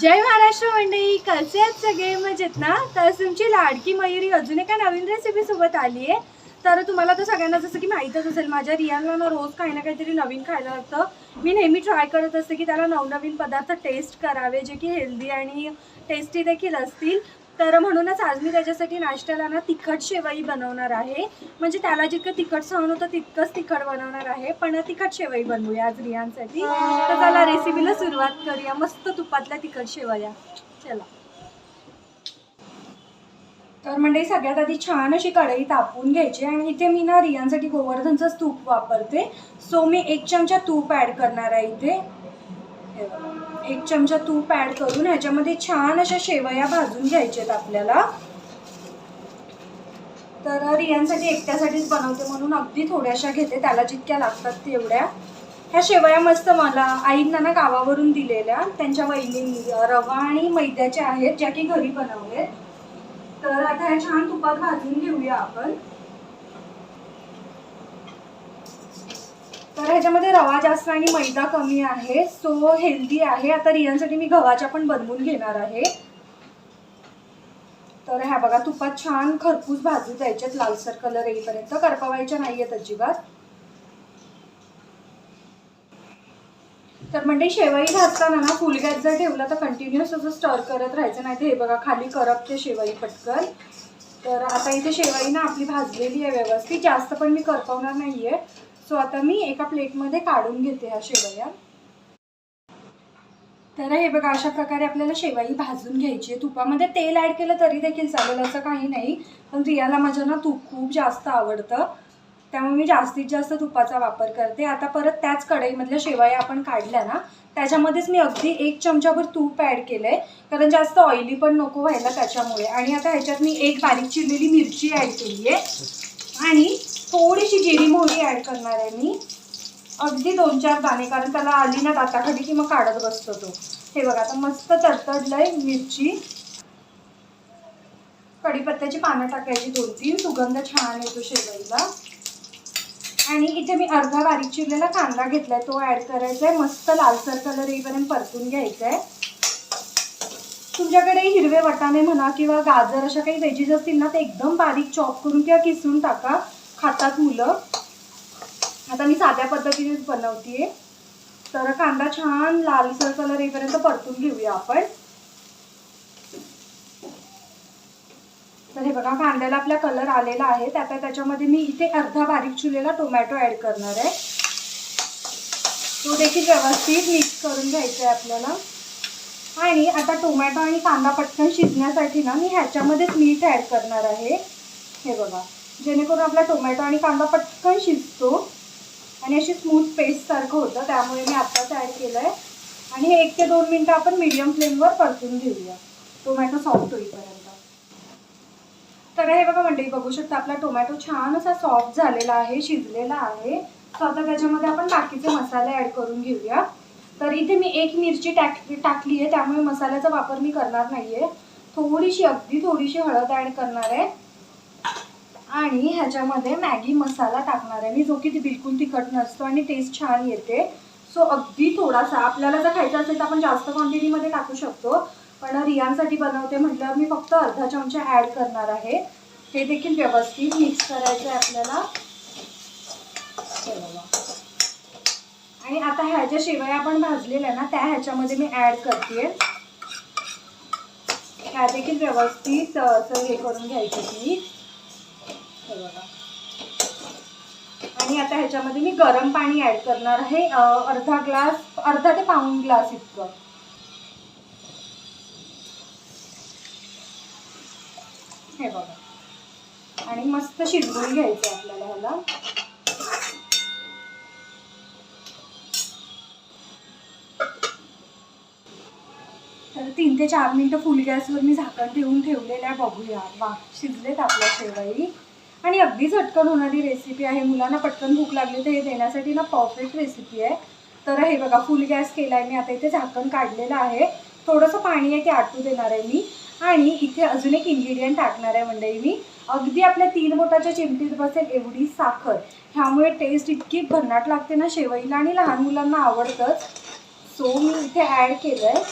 जय महाराष्ट्र मंडळी. कसे आहेत सगळे? मजेत ना? तर तुमची लाडकी मयुरी अजून एका नवीन रेसिपी सोबत आली आहे. तर तुम्हाला तर सगळ्यांना जसं की माहीतच असेल माझ्या रियाला ना रोज काही ना काहीतरी नवीन खायला लागतं. मी नेहमी ट्राय करत असते की त्याला नवनवीन पदार्थ टेस्ट करावे जे की हेल्दी आणि टेस्टी देखील असतील. तर म्हणूनच आज मी त्याच्यासाठी नाश्त्याला ना तिखट शेवई बनवणार आहे. म्हणजे त्याला जितकं तिखट सहन होतं तितकंच तिखट बनवणार आहे. पण तिखट शेवई बनवूया आज रियांसाठी. तर त्याला रेसिपीला सुरुवात करूया. मस्त तुपातल्या तिखट शेवया. चला. तर म्हणजे सगळ्यात आधी छान अशी कढई तापून घ्यायची आणि इथे मी ना रियांसाठी गोवर्धनचंच तूप वापरते. सो मी एक चमचा तूप ॲड करणार आहे इथे. एक चमचा तूप ॲड करून ह्याच्यामध्ये छान अशा शेवया भाजून घ्यायच्यात आपल्याला. तर रियांसाठी एकट्यासाठीच बनवते म्हणून अगदी थोड्याशा घेते त्याला जितक्या लागतात तेवढ्या. ह्या शेवया मस्त मला आईंना ना गावावरून दिलेल्या त्यांच्या वहिनी रवा आणि मैद्याच्या आहेत ज्या की घरी बनवलेत. तर आता ह्या छान तुपात भाजून घेऊया आपण. तर ह्याच्यामध्ये रवा जास्त आणि मैदा कमी आहे. सो हेल्दी आहे. आता रियांसाठी मी गव्हाच्या पण बनवून घेणार आहे. तर ह्या बघा तुपात छान खरपूस भाजू द्यायच्यात लालसर कलर येईपर्यंत. करपवायच्या नाहीयेत अजिबात. तर म्हणजे शेवई भाजताना ना फुल गॅस जर ठेवला तर कंटिन्युअस असं स्टर करत राहायचं. नाही तर हे बघा खाली करपते शेवई पटकन. तर आता इथे शेवई ना आपली भाजलेली आहे व्यवस्थित. जास्त पण मी करपवणार नाहीये. सो आता मी एका प्लेटमध्ये काढून घेते ह्या शेवया. तर हे बघा अशा प्रकारे आपल्याला शेवाई भाजून घ्यायची आहे. तुपामध्ये तेल ॲड केलं तरी देखील चालेल असं काही नाही. पण रियाला माझ्या ना तूप खूप जास्त आवडतं. त्यामुळे मी जास्तीत जास्त तुपाचा वापर करते. आता परत त्याच कढईमधल्या शेवया आपण काढल्या ना त्याच्यामध्येच मी अगदी एक चमचाभर तूप ॲड केलं आहे कारण जास्त ऑइली पण नको व्हायला त्याच्यामुळे. आणि आता ह्याच्यात मी एक बारीक चिरलेली मिरची ॲड केली आहे आणि थोडीशी जिरी मोहरी ॲड करणार आहे मी. अगदी दोन चार दाणे कारण त्याला आली ना दाताखाली की मग काढत बसतो तो. हे बघा आता मस्त तडतडलंय मिरची. कढीपत्त्याची पानं टाकायची दोन तीन सुगंध छान येतो शेवईला आणि इथे मी अर्धा बारीक चिरलेला कांदा घेतलाय तो ऍड करायचा आहे मस्त लालसर कलर येईपर्यंत परतून घ्यायचा आहे तुमच्याकडे हिरवे वटाणे म्हणा किंवा गाजर अशा काही व्हेजीज असतील ना ते एकदम बारीक चॉप करून किंवा किसून टाका. खातात मुलं. आता मी साध्या पद्धतीनेच बनवते तर कांदा छान लालसर कलर येईपर्यंत परतून घेऊया आपण. तर हे बघा कांद्याला आपला कलर आलेला आहे. आता त्याच्यामध्ये मी इथे अर्धा बारीक चुलेला टोमॅटो ऍड करणार आहे. तो देखील व्यवस्थित मिक्स करून घ्यायचा आहे आपल्याला. आणि आता टोमॅटो आणि कांदा पटकन शिजण्यासाठी ना मी ह्याच्यामध्येच मीठ ॲड करणार आहे. हे बघा जेणेकरून आपला टोमॅटो आणि कांदा पटकन शिजतो आणि अशी स्मूथ पेस्टसारखं होतं त्यामुळे मी आत्ताच ॲड केलं आहे आणि हे एक ते दोन मिनटं आपण मिडियम फ्लेमवर परतून घेऊया. टोमॅटो सॉफ्ट होईपर्यंत. तर हे बघा मंडळी बघू शकता आपला टोमॅटो छान असा सॉफ्ट झालेला आहे शिजलेला आहे. तर आता त्याच्यामध्ये आपण बाकीचे मसाले ॲड करून घेऊया. तर इथे मी एक मिरची टाक टाकली आहे. त्यामुळे मसाल्याचा वापर मी करणार नाही आहे थोडीशी अगदी थोडीशी हळद ॲड करणार आहे. आणि ह्याच्यामध्ये मॅगी मसाला टाकणार आहे मी जो की ती बिलकुल तिखट नसतो आणि टेस्ट छान येते. सो अगदी थोडासा आपल्याला जर खायचा असेल तर आपण जास्त क्वांटिटीमध्ये टाकू शकतो. पण रियांसाठी बनवते म्हटल्यावर मी फक्त अर्धा चमचा ॲड करणार आहे. हे देखील व्यवस्थित मिक्स करायचं आहे आपल्याला. चला आणि आता ह्या ज्या शेवया आपण भाजलेल्या ना त्या ह्याच्यामध्ये मी ॲड करते ह्या देखील व्यवस्थित असं हे करून घ्यायचं मी. आणि आता ह्याच्यामध्ये मी गरम पाणी ॲड करणार आहे अर्धा ग्लास अर्धा ते पाऊण ग्लास इतकं. हे बघा. आणि मस्त शिजवून घ्यायचं आहे आपल्याला ह्याला. तीन ते चार मिनटं फुल गॅसवर मी झाकण ठेवून ठेवलेलं आहे. बघूया. वा शिजलेत आपल्या शेवई. आणि अगदी झटकन होणारी रेसिपी आहे. मुलांना पटकन भूक लागली तर हे देण्यासाठी ना परफेक्ट रेसिपी आहे. तर हे बघा फुल गॅस केला आहे मी. आता इथे झाकण काढलेलं आहे. थोडंसं पाणी आहे ते आटू देणार आहे मी. आणि इथे अजून एक इन्ग्रेडियंट टाकणार आहे मंडळी मी. अगदी आपल्या तीन बोटाच्या चिमटीत बसेल एवढी साखर. ह्यामुळे टेस्ट इतकी भन्नाट लागते ना शेवईला आणि लहान मुलांना आवडतंच. सो मी इथे ॲड केलं आहे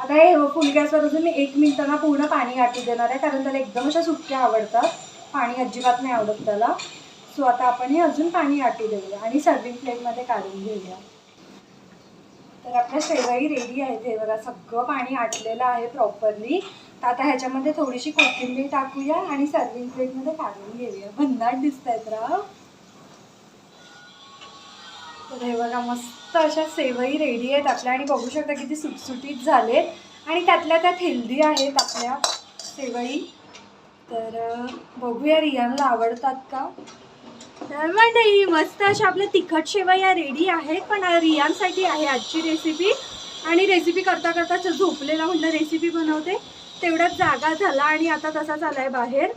आता हे फुल गॅसवर अजून मी एक मिनिटांना पूर्ण पाणी आटू देणार आहे कारण त्याला एकदम अशा सुटक्या आवडतात. पाणी अजिबात नाही आवडत त्याला. सो आता आपण हे अजून पाणी आटू देऊया आणि सर्विंग प्लेटमध्ये काढून घेऊया. तर आपल्या शेवई रेडी आहेत हे बघा सगळं पाणी आटलेलं आहे प्रॉपरली तर आता ह्याच्यामध्ये थोडीशी कोथिंबीर टाकूया आणि सर्विंग प्लेटमध्ये काढून घेऊया. भन्नाट दिसत आहेत राव. तर हे बघा मस्त अशा सेवई रेडी आहेत आपल्या. आणि बघू शकता किती सुटसुटीत झाले. आणि त्यातल्या त्यात हेल्दी आहेत आपल्या सेवई. तर बघूया रियानला आवडतात का? तर मंडळी मस्त अशा आपल्या तिखट शेवया रेडी आहेत. पण रियानसाठी आहे आजची रेसिपी आणि रेसिपी करता करता झोपलेला म्हटलं रेसिपी बनवते. तेवढ्यात जागा झाला आणि आता तसा झाला आहे बाहेर.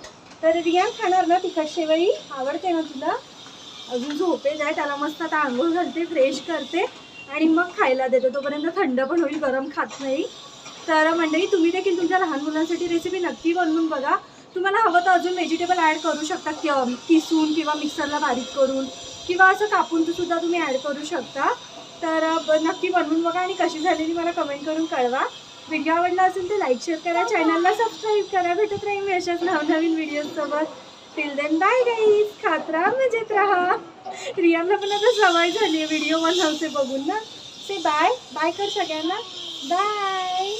तर रियान खाणार ना तिखट शेवई? आवडते ना तुला? अजून झोपेल आहे त्याला मस्त आता आंघोळ घालते फ्रेश करते आणि मग खायला देते. तोपर्यंत थंड पण होईल गरम खात नाही. तर मंडळी तुम्ही देखील तुमच्या लहान मुलांसाठी रेसिपी नक्की बनवून बघा. तुम्हाला हवं तर अजून व्हेजिटेबल ॲड करू शकता कि किसून किंवा मिक्सरला बारीक करून किंवा असं कापून सुद्धा तुम्ही ॲड करू शकता. तर नक्की बनवून बघा आणि कशी झालेली मला कमेंट करून कळवा. व्हिडिओ आवडला असेल तर लाईक शेअर करा. चॅनलला सबस्क्राईब करा. भेटत राहील मी अशाच नवनवीन व्हिडिओसोबत टिल देन बाय गाईज खात राहा मजेत राहा. रियाला पण आता सवय झाली आहे व्हिडिओ बनवते बघून ना. से बाय बाय कर सगळ्यांना. बाय